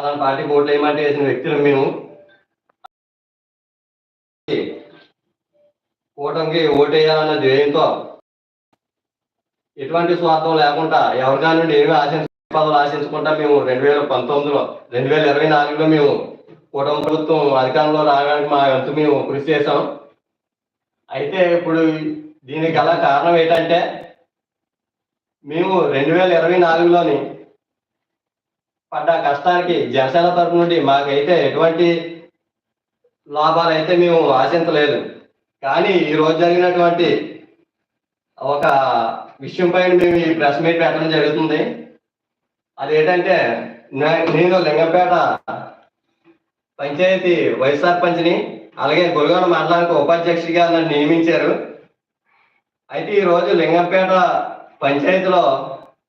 అలాంటి పార్టీ ఓట్లు వేయమంటే వేసిన వ్యక్తులు మేము. ఓటమికి ఓటు వేయాలన్న ధ్యేయంతో ఎటువంటి స్వార్థం లేకుండా ఎవరిదాని నుండి ఏమి ఆశించ పదవులు ఆశించకుండా మేము రెండు వేల పంతొమ్మిదిలో రెండు వేల ఇరవై నాలుగులో మేము కూటమి ప్రభుత్వం అధికారంలో రావడానికి మా వంతు మేము కృషి చేసాం అయితే ఇప్పుడు దీనికి గల కారణం ఏంటంటే మేము రెండు వేల ఇరవై నాలుగులోని పడ్డ కష్టానికి జనసేన తరపు నుండి మాకైతే ఎటువంటి లాభాలు అయితే మేము ఆశించలేదు. కానీ ఈ రోజు జరిగినటువంటి ఒక విషయం పైన మేము ఈ ప్రెస్ మీట్ పెట్టడం జరుగుతుంది. అదేంటంటే నేను లింగంపేట పంచాయతీ వైస్ సర్పంచ్ని అలాగే గొలగొండ మండలానికి ఉపాధ్యక్షుడిగా నన్ను నియమించారు. అయితే ఈ రోజు లింగంపేట పంచాయతీలో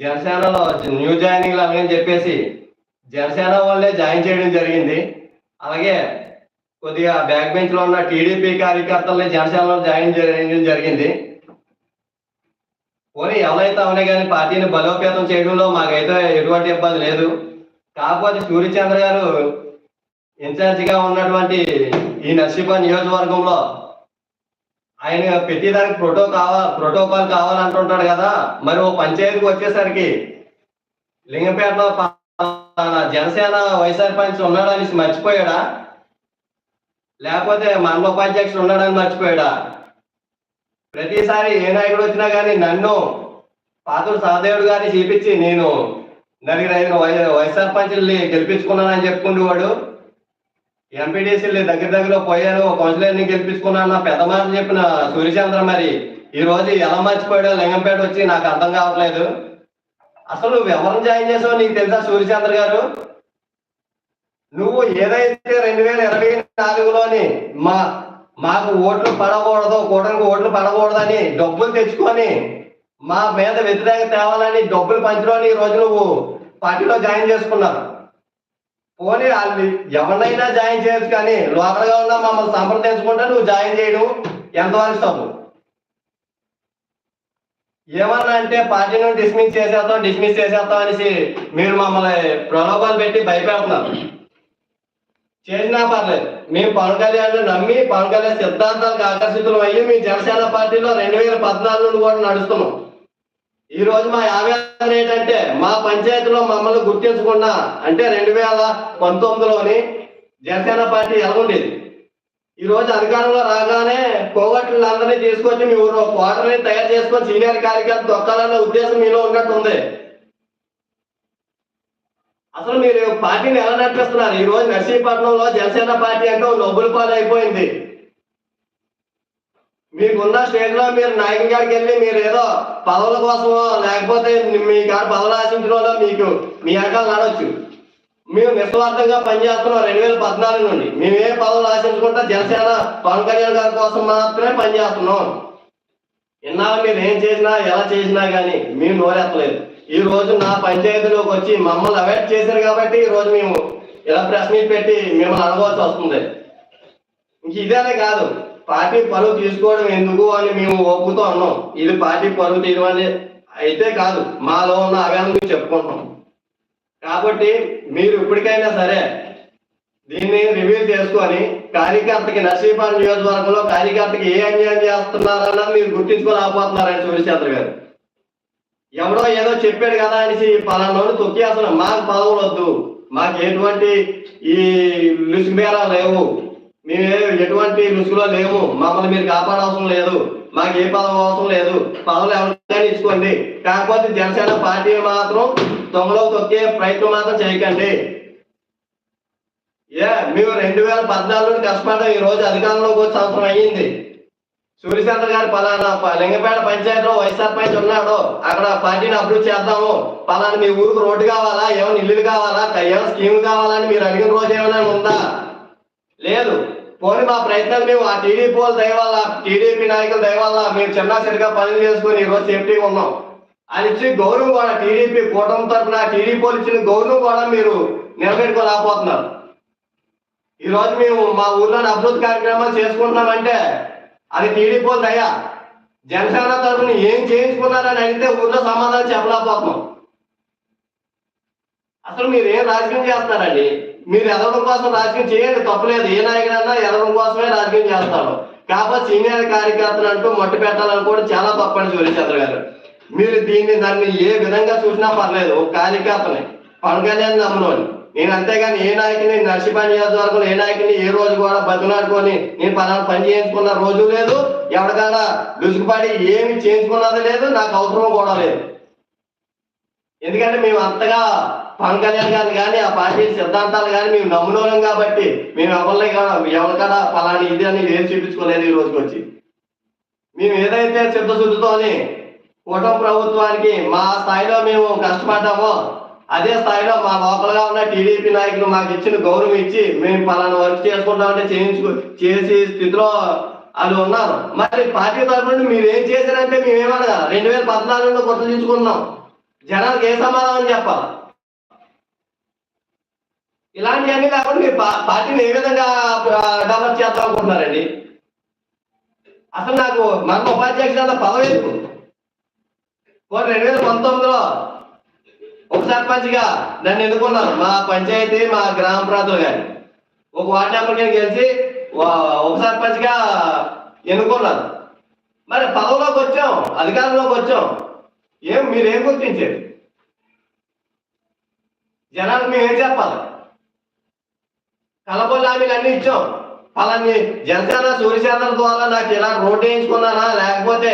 జనసేనలో న్యూ జాయినింగ్లు అలాగని చెప్పేసి జనసేన వాళ్ళే జాయిన్ చేయడం జరిగింది. అలాగే కొద్దిగా బ్యాక్ బెంచ్లో ఉన్న టీడీపీ కార్యకర్తల్ని జనసేనలో జాయిన్ చేయడం జరిగింది. పోనీ ఎవరైతే అవునే కానీ పార్టీని బలోపేతం చేయడంలో మాకైతే ఎటువంటి ఇబ్బంది లేదు. కాకపోతే సూర్యచంద్ర గారు ఇన్ఛార్జిగా ఉన్నటువంటి ఈ నర్సీపా నియోజకవర్గంలో ఆయన ప్రతిదానికి ప్రోటో కావాలి ప్రోటోకాల్ కావాలంటుంటాడు కదా. మరి ఓ పంచాయతీకి వచ్చేసరికి లింగంపేటలో జనసేన వైఎస్ఆర్ పంచ్ ఉన్నాడనేసి మర్చిపోయాడా? లేకపోతే మండల ఉపాధ్యక్షుడు ఉన్నాడని మర్చిపోయాడా? ప్రతిసారి ఏ నాయకుడు వచ్చినా కానీ నన్ను పాతుడు సహదేవుడు గారిని చూపించి నేను నలుగురు ఐదు వైఎస్ఆర్ పంచుల్ని గెలిపించుకున్నానని చెప్పుకుంటేవాడు ఎంపీటీసీలు దగ్గర దగ్గర పోయాను కౌన్సిలర్ని గెలిపించుకున్నాను నా పెద్ద మాట చెప్పిన సూర్యచంద్ర మరి ఈ రోజు ఎలా మర్చిపోయాడో లింగంపేట వచ్చి నాకు అర్థం కావట్లేదు. అసలు నువ్వు ఎవరిని జాయిన్ చేసావు నీకు తెలుసా సూర్యచంద్ర గారు? నువ్వు ఏదైతే రెండు వేల ఇరవై నాలుగులోని మా మాకు ఓట్లు పడకూడదు కూటమికి ఓట్లు పడకూడదని డబ్బులు తెచ్చుకొని మా మీద వ్యతిరేక తేవాలని డబ్బులు పంచడం ఈ రోజు నువ్వు పార్టీలో జాయిన్ చేసుకున్నారు పోనీ వాళ్ళు ఎవరినైనా జాయిన్ చేయొచ్చు కానీ లోపలగా ఉన్నా మమ్మల్ని సంప్రదించుకుంటే నువ్వు జాయిన్ చేయడం ఎంతవరకు తప్పు ఏమన్నా అంటే పార్టీని డిస్మిస్ చేసేస్తాం డిస్మిస్ చేసేస్తాం అనేసి మీరు మమ్మల్ని ప్రలోభాలు పెట్టి భయపెడుతున్నారు. చేసినా పర్లేదు. మేము పవన్ కళ్యాణ్ నమ్మి పవన్ కళ్యాణ్ సిద్ధాంతాలకు ఆకర్షితులు అయ్యి మీ జనసేన పార్టీలో రెండు వేల పద్నాలుగు నుండి కూడా నడుస్తున్నాం. ఈ రోజు మా ఆవేదన ఏంటంటే మా పంచాయతీలో మమ్మల్ని గుర్తించకుండా అంటే రెండు వేల పంతొమ్మిదిలోని జనసేన పార్టీ ఎలా ఉండేది ఈ రోజు అధికారంలో రాగానే కోవట్లందరినీ తీసుకొచ్చి మీ ఊరు క్వార్టర్ని తయారు చేసుకొని సీనియర్ కార్యకర్త దొక్కాలన్న ఉద్దేశం మీలో ఉన్నట్టుంది. అసలు మీరు పార్టీని ఎలా నడిపిస్తున్నారు? ఈ రోజు నర్సీపట్నంలో జనసేన పార్టీ అంటే నొబ్బుల పాలు అయిపోయింది. మీకున్న స్టేట్లో మీరు నాయకుడి గారికి వెళ్ళి మీరు ఏదో పదవుల కోసమో లేకపోతే మీ గారు పదవులు ఆశించడంలో మీకు మీ అంకాలు నడవచ్చు. మేము నిస్వార్థంగా పనిచేస్తున్నాం రెండు వేల పద్నాలుగు నుండి. మేము ఏ పదవులు ఆశించుకుంటా జనసేన పవన్ కళ్యాణ్ గారి కోసం మాత్రమే పనిచేస్తున్నాం. ఇన్నాళ్ళు మీరు ఏం చేసినా ఎలా చేసినా కానీ మేము నోరెత్తలేదు. ఈ రోజు నా పంచాయతీలోకి వచ్చి మమ్మల్ని అవాయిడ్ చేశారు కాబట్టి ఈ రోజు మేము ఇలా ప్రశ్నలు పెట్టి మిమ్మల్ని అనుకోవాల్సి వస్తుంది. ఇంక ఇదేనే కాదు. పార్టీ పరువు తీసుకోవడం ఎందుకు అని మేము ఒప్పుతో ఉన్నాం. ఇది పార్టీ పరువు తీయడం అయితే కాదు. మాలో ఉన్న అవేళ చెప్పుకుంటున్నాం. కాబట్టి మీరు ఇప్పటికైనా సరే దీన్ని రివ్యూ చేసుకొని కార్యకర్తకి నర్సీపాలెం నియోజకవర్గంలో కార్యకర్తకి ఏ అన్యాయం చేస్తున్నారన్నది మీరు గుర్తించుకోలేకపోతున్నారని సూర్యచంద్ర గారు. ఎవడో ఏదో చెప్పాడు కదా అనేసి పలానాడు తొక్కేస్తున్నాం మాకు పదవులు వద్దు. మాకు ఎటువంటి ఈ లుసుమేరా లేవు. మేము ఎటువంటి లుసుగులో లేవు. మమ్మల్ని మీరు కాపాడవసరం లేదు. మాకు ఏ పదవి అవసరం లేదు. పదవులు ఎవరికైనా ఇచ్చుకోండి కాకపోతే జనసేన పార్టీ మాత్రం దొంగలో తొక్కే ప్రయత్నం మాత్రం చేయకండి. ఏ మేము రెండు వేల పద్నాలుగు కష్టపడ్డాం ఈ రోజు అధికారంలోకి వచ్చి అవసరం అయ్యింది. సూర్యచంద్ర గారు పలానా లింగపేట పంచాయతీలో వైఎస్ఆర్ పంచ్ ఉన్నాడు. అక్కడ పార్టీని అభివృద్ధి చేద్దాము. పలానా మీ ఊరికి రోడ్డు కావాలా? ఏమైనా ఇల్లులు కావాలా? ఏమైనా స్కీమ్ కావాలని మీరు అడిగిన రోజు ఏమైనా ఉందా? లేదు. పోనీ మా ప్రయత్నాలు మేము ఆ టీడీపీ వాళ్ళ దయ టీడీపీ నాయకుల దయ మేము చిన్న చిన్నగా పనులు చేసుకుని ఈరోజు సేఫ్టీ సేఫ్టీగా ఉన్నాం. అది ఇచ్చి గౌరవం కూడా టీడీపీ కూటమి తరఫున టీడీపీ వాళ్ళు ఇచ్చిన గౌరవం కూడా మీరు నిలబెట్టుకోలేకపోతున్నారు. ఈరోజు మేము మా ఊర్లో అభివృద్ధి కార్యక్రమాలు చేసుకుంటున్నామంటే అది టీడీపీ వాళ్ళ దయ. జనసేన తరఫున ఏం చేయించుకున్నారని అడిగితే ఊర్లో సమాధానం చెప్పలేకపోతున్నాం. అసలు మీరు ఏం రాజకీయం చేస్తారండి మీరు ఎదవడం కోసం రాజకీయం చేయండి తప్పలేదు ఏ నాయకుడన్నా ఎదవడం కోసమే రాజకీయం చేస్తాడు. కాకపోతే సీనియర్ కార్యకర్తలు అంటూ మట్టి పెట్టాలని కూడా చాలా తప్పండి సూర్యచంద్ర గారు. మీరు దీన్ని దాన్ని ఏ విధంగా చూసినా పర్లేదు ఒక కార్యకర్తని. పవన్ కళ్యాణ్ నమ్మనోని నేను అంతేగాని ఏ నాయకుని నర్సిపా నియోజకవర్గంలో ఏ నాయకుని ఏ రోజు కూడా బతులాడుకొని నేను పలానా పని చేయించుకున్న రోజు లేదు. ఎవరికైనా దుసుకుపడి ఏమి చేయించుకున్నది లేదు నాకు అవసరం కూడా లేదు. ఎందుకంటే మేము అంతగా పవన్ కళ్యాణ్ కానీ ఆ పార్టీ సిద్ధాంతాలు కానీ మేము నమ్మునోరం కాబట్టి మేము ఎవరిని ఎవరికైనా పలాని ఇది అని ఏం చూపించుకోలేదు ఈ రోజుకి వచ్చి. మేము ఏదైతే సిద్ధశుద్ధితోని కూటమి ప్రభుత్వానికి మా స్థాయిలో మేము కష్టపడ్డామో అదే స్థాయిలో మా లోపలగా ఉన్న టీడీపీ నాయకులు మాకు ఇచ్చిన గౌరవం ఇచ్చి మేము పలానా వర్క్ చేసుకుంటామంటే చేయించుకో చేసి స్థితిలో వాళ్ళు ఉన్నారు మరి పార్టీ తరఫున మీరు ఏం చేశారంటే మేము ఏమనగా రెండు వేల పద్నాలుగులో గుర్తించుకున్నాం జనాలకు ఏ సమాధానం చెప్పాలి? ఇలాంటివన్నీ కాకుండా మీరు పార్టీని ఏ విధంగా డెవలప్ చేద్దాం అనుకుంటున్నారండి? అసలు నాకు మన ఉపాధ్యక్షుడు పదవి ఎందుకు? రెండు వేల పంతొమ్మిదిలో ఒక సర్పంచ్గా నన్ను ఎన్నుకున్నారు మా పంచాయతీ మా గ్రామ ప్రాంతం కానీ ఒక వార్డు నెంబర్కి గెలిచి వా- ఒక సర్పంచ్గా ఎన్నుకున్నారు. మరి పదవిలోకి వచ్చాం అధికారంలోకి వచ్చాం. ఏం మీరేం గుర్తించారు జనాలు మేము ఏం చెప్పాలి? కలబొల్లామీలు అన్ని ఇచ్చాం. పలాన్ని జనసేన సూర్యచంద్ర ద్వారా నాకు ఇలా రోడ్డు వేయించుకున్నానా? లేకపోతే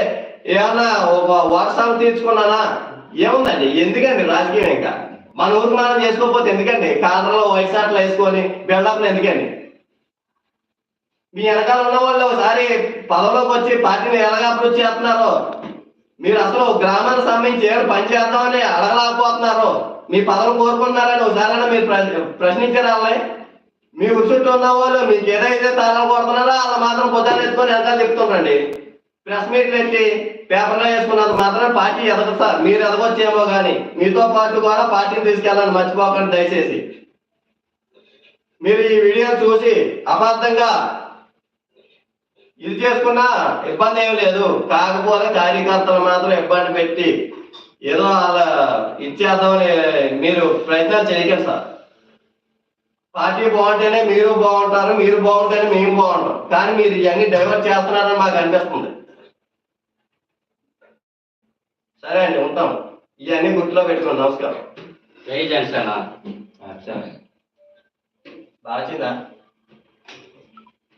ఏమన్నా ఒక వాట్సాప్ తీర్చుకున్నానా? ఏముందండి? ఎందుకండి రాజకీయం ఇంకా? మన ఊరికి మనం చేసుకోకపోతే ఎందుకండి? కాలంలో వైసాట్లు వేసుకొని బిల్డప్లు ఎందుకండి? మీ వెనకాల ఉన్న వాళ్ళు ఒకసారి పదవిలోకి వచ్చి పార్టీని ఎలాగ అభివృద్ధి చేస్తున్నారో మీరు అసలు గ్రామానికి సంబంధించి ఏమైనా పని చేద్దామని అడగలేకపోతున్నారు. మీ పదవి కోరుకుంటున్నారని ఒకసారి మీరు ప్ర- ప్రశ్నించారు వాళ్ళని? మీ ఉసుట్టు ఉన్న వాళ్ళు మీకు ఏదైతే తాళాలు కొడుతున్నారో వాళ్ళ మాత్రం పొద్దున్న ఎత్తుకొని ఎంత చెప్తుండండి ప్రెస్ మీట్లు ఎట్టి పేపర్లో వేసుకున్నంత మాత్రం పార్టీ ఎదగస్తారు మీరు ఎదగొచ్చేమో కానీ మీతో పాటు కూడా పార్టీని తీసుకెళ్ళాలని మర్చిపోకండి దయచేసి. మీరు ఈ వీడియో చూసి అబద్ధంగా ఇది చేసుకున్నా ఇబ్బంది ఏం లేదు. కాకపోతే కార్యకర్తలు మాత్రం ఇబ్బంది పెట్టి ఏదో అలా ఇచ్చేద్దామని మీరు ప్రయత్నాలు చేయకండి సార్. పార్టీ బాగుంటేనే మీరు బాగుంటారు మీరు బాగుంటేనే మేము బాగుంటాం. కానీ మీరు ఇవన్నీ డైవర్ట్ చేస్తున్నారని మాకు అనిపిస్తుంది. సరే అండి ఉంటాం. ఇవన్నీ గుర్తులో పెట్టుకోండి. నమస్కారం. జై జనసేన. సరే బాచిందా ఏయ్, నువ్వు లైవ్లానికి వీడియో తీరే నువ్వు లైవ్లో పెట్టండి వాడు. లైవేనా